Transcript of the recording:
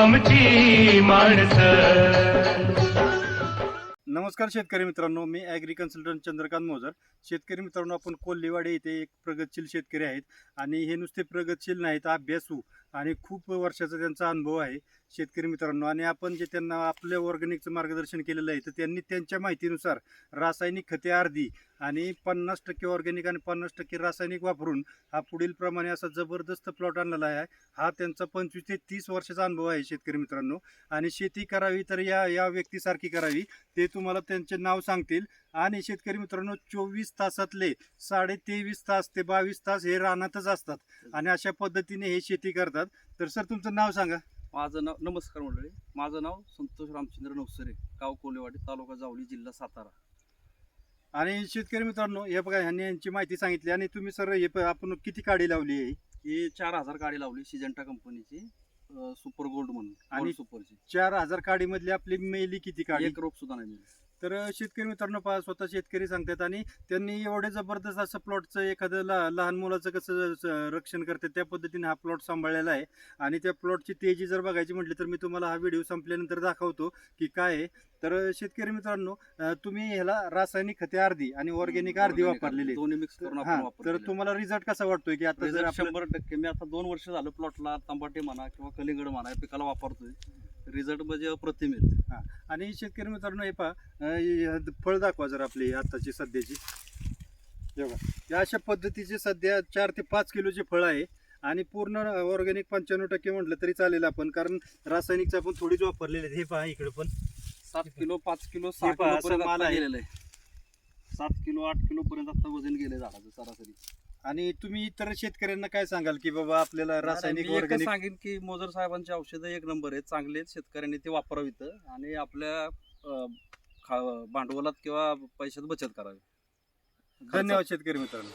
माणसं. नमस्कार शेतकरी मित्रांनो मी ॲग्री कन्सल्टंट चंद्रकांत मोजर. शेतकरी मित्रांनो आपण कोल्हेवाडी येथे एक प्रगतशील शेतकरी आहेत आणि हे नुसते प्रगतशील नाहीत अभ्यासू. आणि खूप वर्षाचा त्यांचा अनुभव आहे शेतकरी मित्रांनो. आणि आपण जे त्यांना आपल्या ऑर्गॅनिकचं मार्गदर्शन केलेलं आहे तर त्यांनी त्यांच्या माहितीनुसार रासायनिक खते अर्धी आणि पन्नास टक्के ऑर्गॅनिक आणि पन्नास टक्के रासायनिक वापरून हा पुढील प्रमाणे असा जबरदस्त प्लॉट आणलेला आहे. हा त्यांचा पंचवीस ते तीस वर्षाचा अनुभव आहे शेतकरी मित्रांनो. आणि शेती करावी तर या या व्यक्तीसारखी करावी ते तुम्हाला त्यांचे नाव सांगतील. आणि शेतकरी मित्रांनो चोवीस तासातले साडे तेवीस तास ते बावीस तास हे रानातच असतात. आणि अशा पद्धतीने हे शेती करतात. तर सर तुमचं नाव सांगा. माझं नाव नमस्कार मंडळी. माझं नाव संतोष रामचंद्र नवसरे गाव कोलेवाडी तालुका जावली जिल्हा सातारा. आणि शेतकरी मित्रांनो हे बघा ह्यांनी यांची माहिती सांगितली आणि तुम्ही सर हे आपण किती काडी लावली आहे? ही चार हजार गाडी लावली सिजंटा कंपनीची सुपर गोल्ड म्हणून आणि आणि सुपरची चार हजार काडीमधली आपली मेली किती काडी? एक रोप सुद्धा नाही मिळाली. तर शेतकरी मित्रांनो पहा स्वतः शेतकरी सांगतात आणि त्यांनी एवढे जबरदस्त असं प्लॉटचं एखादं ला लहान मुलाचं कसं रक्षण करतात त्या पद्धतीने हा प्लॉट सांभाळलेला आहे. आणि त्या प्लॉटची तेजी जर बघायची म्हटली तर मी तुम्हाला हा व्हिडिओ संपल्यानंतर दाखवतो की काय आहे. तर शेतकरी मित्रांनो तुम्ही ह्याला रासायनिक खते अर्धी आणि ऑर्गॅनिक अर्धी वापरलेली. दोन्ही मिक्स करून हा आपण तर वापरलेले. तुम्हाला रिझल्ट कसा वाटतोय की आता जर Result आपलं शंभर टक्के. मी आता दोन वर्ष झालं प्लॉटला तंबाटे म्हणा किंवा कलिंगड म्हणा या पिकाला वापरतोय. रिझल्ट म्हणजे अप्रतिम आहेत. आणि शेतकरी मित्रांनो हे पहा फळ दाखवा जर आपली आताची सध्याची. बघा या अशा पद्धतीचे सध्या चार ते पाच किलोचे फळ आहे आणि पूर्ण ऑर्गॅनिक पंच्याण्णव टक्के म्हटलं तरी चालेल आपण कारण रासायनिकचं आपण थोडीच वापरलेले हे पहा इकडे पण. सात किलो पाच किलो सहा किलो पर्यंत माल आहे. सात किलो आठ किलो पर्यंत आता वजन गेले झाडाचं सरासरी. आणि तुम्ही इतर शेतकऱ्यांना काय सांगाल की बाबा आपल्याला रासायनिक मी एकच ऑर्गॅनिक सांगेन की मोजर साहेबांची औषधं एक नंबर आहेत. चांगले आहेत. शेतकऱ्यांनी ते वापरावीत आणि आपल्या अं, खा- भांडवलात किंवा पैशात बचत करावी. धन्यवाद शेतकरी मित्रांनो.